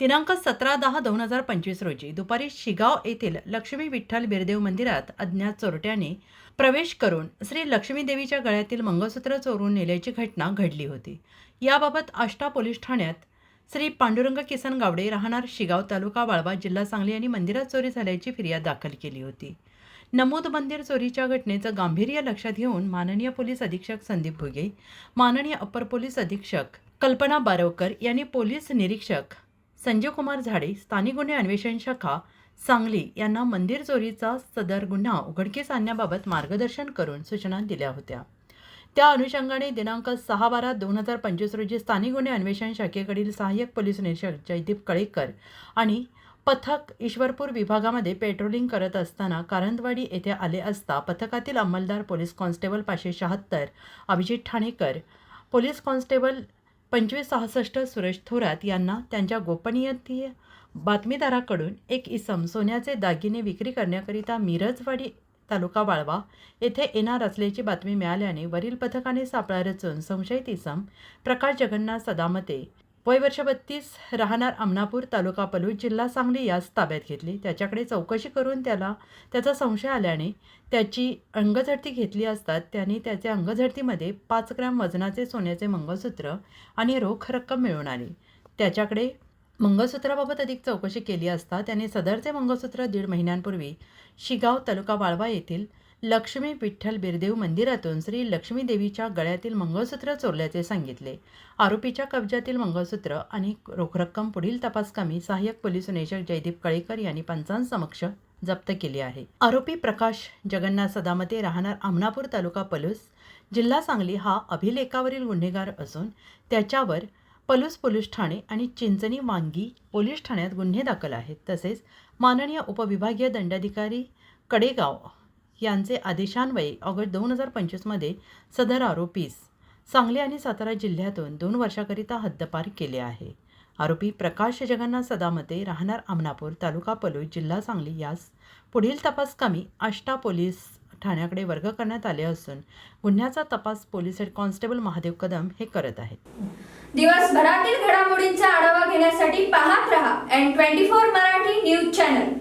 दिनांक सतरा दहा दोन हजार पंचवीस रोजी दुपारी शिगाव येथील लक्ष्मी विठ्ठल बिरदेव मंदिरात अज्ञात चोरट्याने प्रवेश करून श्री लक्ष्मी देवीच्या गळ्यातील मंगळसूत्र चोरून नेल्याची घटना घडली होती. याबाबत आष्टा पोलीस ठाण्यात श्री पांडुरंग किसन गावडे राहणार शिगाव तालुका वाळवा जिल्हा सांगली यांनी मंदिरात चोरी झाल्याची फिर्याद दाखल केली होती. नमूद मंदिर चोरीच्या घटनेचं गांभीर्य लक्षात घेऊन माननीय पोलीस अधीक्षक संदीप भुगे माननीय अप्पर पोलीस अधीक्षक कल्पना बारवकर यांनी पोलीस निरीक्षक संजय कुमार झाडे स्थानिक गुन्हे अन्वेषण शाखा सांगली यांना मंदिर चोरीचा सदर गुन्हा उघडकीस आणण्याबाबत मार्गदर्शन करून सूचना दिल्या होत्या. त्या अनुषंगाने दिनांक सहा बारा दोन हजार पंचवीस रोजी स्थानिक गुन्हे अन्वेषण शाखेकडील सहाय्यक पोलीस निरीक्षक जयदीप कळेकर आणि पथक ईश्वरपूर विभागामध्ये पेट्रोलिंग करत असताना कारंदवाडी येथे आले असता पथकातील अंमलदार पोलीस कॉन्स्टेबल पाचशे शहात्तर अभिजित ठाणेकर पोलीस कॉन्स्टेबल पंचवीस सहासष्ट सुरेश थोरात यांना त्यांच्या गोपनीयतीय बातमीदाराकडून एक इसम सोन्याचे दागिने विक्री करण्याकरिता मिरजवाडी तालुका वाळवा येथे येणार असल्याची बातमी मिळाल्याने वरील पथकाने सापळा रचून संशयित इसम प्रकाश जगन्नाथ सदामते वय वर्ष बत्तीस राहणार अमनापूर तालुका पलूस जिल्हा सांगली यास ताब्यात घेतली. त्याच्याकडे चौकशी करून त्याला त्याचा संशय आल्याने त्याची अंगझडती घेतली असतात. त्याने त्याच्या अंगझडतीमध्ये पाच ग्रॅम वजनाचे सोन्याचे मंगळसूत्र आणि रोख रक्कम मिळून आली. त्याच्याकडे मंगळसूत्राबाबत अधिक चौकशी केली असता त्याने सदरचे मंगळसूत्र दीड महिन्यांपूर्वी शिगाव तालुका वाळवा येथील लक्ष्मी विठ्ठल बिरदेव मंदिरातून श्री लक्ष्मी देवीच्या गळ्यातील मंगळसूत्र चोरल्याचे सांगितले. आरोपीच्या कब्जातील मंगळसूत्र आणि रोख रक्कम पुढील तपासकामी सहाय्यक पोलीस निरीक्षक जयदीप कळेकर यांनी पंचांसमक्ष जप्त केली आहे. आरोपी प्रकाश जगन्नाथ सदामते राहणार आमनापूर तालुका पलूस जिल्हा सांगली हा अभिलेखावरील गुन्हेगार असून त्याच्यावर पलूस पोलीस ठाणे आणि चिंचणी वांगी पोलीस ठाण्यात गुन्हे दाखल आहेत. तसेच माननीय उपविभागीय दंडाधिकारी कडेगाव यांचे आदेशान्वये ऑगस्ट दोन हजार पंचवीसमध्ये सदर आरोपीस सांगली आणि सातारा जिल्ह्यातून दोन वर्षाकरिता हद्दपार केले आहे. आरोपी प्रकाश जगन्नाथ सदामते राहणार आमनापूर तालुका पलोई जिल्हा सांगली यास पुढील तपासकामी आष्टा पोलीस ठाण्याकडे वर्ग करण्यात आले असून गुन्ह्याचा तपास police head constable Mahadev Kadam हे करत आहेत. दिवसभरातील घडामोडींचा आढावा घेण्यासाठी पाहत रहा N twenty four Marathi news channel.